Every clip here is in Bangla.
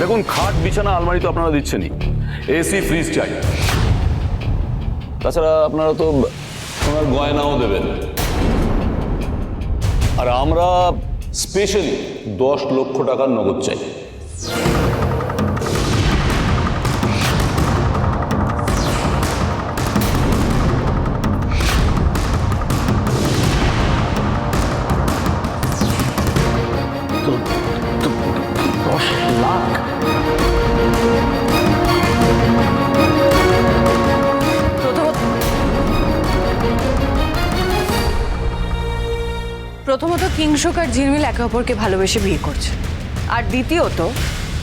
দেখুন, খাট, বিছানা, আলমারি তো আপনারা দিচ্ছেনই। এসি ফ্রিজ চাই। তাছাড়া আপনারা তো ওনার গয়নাও দেবেন। আর আমরা স্পেশালি দশ লক্ষ টাকার নগদ চাই। প্রথমত কিংসুক আর ঝিলমিল একে অপরকে ভালোবেসে বিয়ে করছে। আর দ্বিতীয়ত,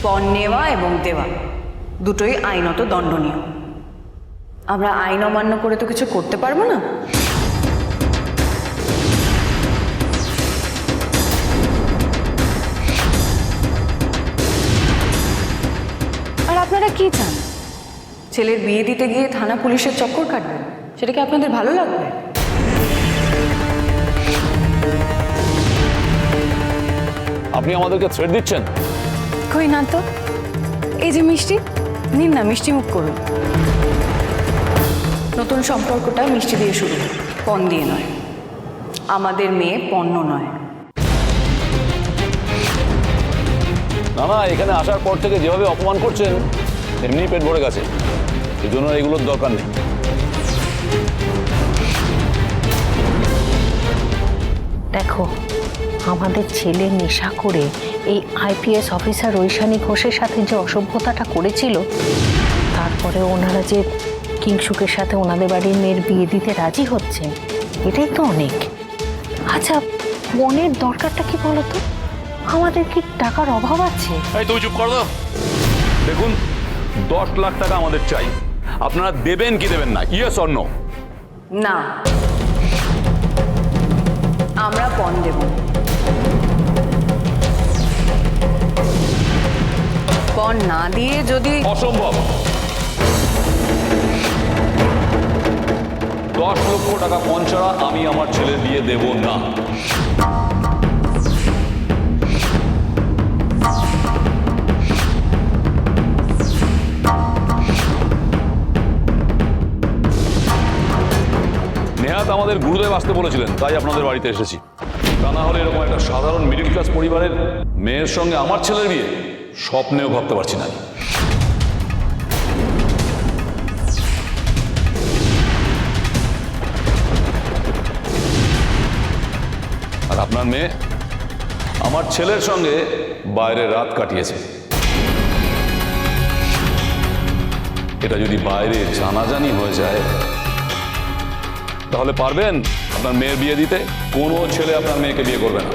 পণ নেওয়া এবং দেওয়া। দুটোই আইনত দণ্ডনীয়। আমরা আইন অমান্য করে তো কিছু করতে পারব না? আর আপনারা কি চান? ছেলের বিয়ে দিতে গিয়ে থানা পুলিশের চক্কর কাটবেন? সেটা কি আপনাদের ভালো লাগবে? আপনি আমাদেরকে থ্রেড দিচ্ছেন? কই না তো? এই যে মিষ্টি নিন না মিষ্টি মুখ করুন। নতুন সম্পর্কটা মিষ্টি দিয়ে শুরু। পণ দিয়ে নয়। আমাদের মেয়ে পণ্য নয়। না না এখানে আসার পর থেকে যেভাবে অপমান করছেন এমনি পেট ভরে গেছে। এই জন্য এগুলোর দরকার নেই। দেখো আমাদের ছেলে নেশা করে এই আইপিএস অফিসার ঐশানী ঘোষের সাথে যে অসভ্যতাটা করেছিল তারপরে ওনারা যে কিংসুকের সাথে ওনাদের বাড়ির মেয়ের বিয়ে দিতে রাজি হচ্ছেন এটাই তো অনেক। আচ্ছা মনের দরকারটা কি বলতো? আমাদের কি টাকার অভাব আছে? এই তুমি চুপ করো দেখুন দশ লাখ টাকা আমাদের চাই। আপনারা দেবেন কি দেবেন না ইয়েস অন্য না। আমরা পণ দেব। পণ না দিয়ে যদি অসম্ভব। দশ লক্ষ টাকা পঞ্চারা আমি আমার ছেলে দিয়ে দেব না। নেহাত আমাদের গুরুদেব আসতে বলেছিলেন, তাই আপনাদের বাড়িতে এসেছি। তা না হলে এরকম একটা সাধারণ মিডিল ক্লাস পরিবারের মেয়ের সঙ্গে আমার ছেলের বিয়ে? স্বপ্নেও ভাবতে পারছি না আর আপনার মেয়ে? আমার ছেলের সঙ্গে বাইরে রাত কাটিয়েছে। এটা যদি বাইরে জানাজানি হয়ে যায়, তাহলে পারবেন আপনার মেয়ের বিয়ে দিতে? কোনো ছেলে আপনার মেয়েকে বিয়ে করবে না।